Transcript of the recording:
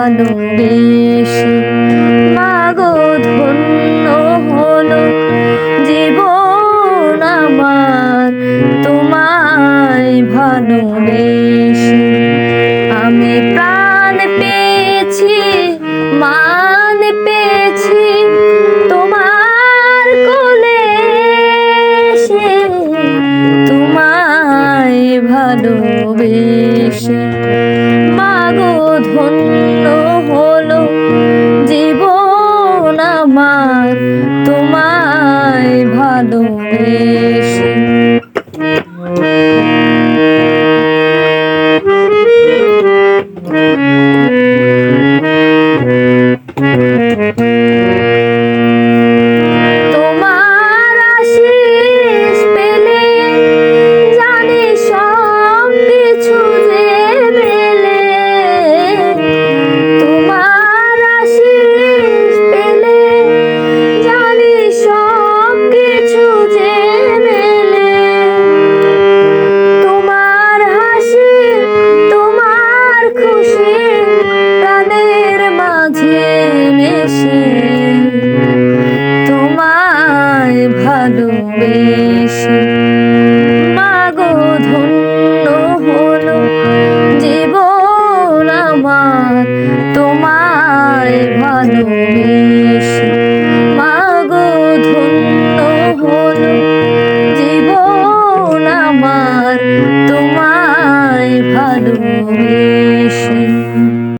ভালোবেসে। মাগো ধন্য হলো জীবন আমার তোমায় ভালোবেসে। তোমায় ভালোবেস ভালোবাসি, তোমায় ভালোবেসে। মাগো, ধন্য হলো জীবন আমার, তোমায় ভালোবেসে। মাগো, ধন্য হলো জীবন আমার, তোমায় ভালোবেসে।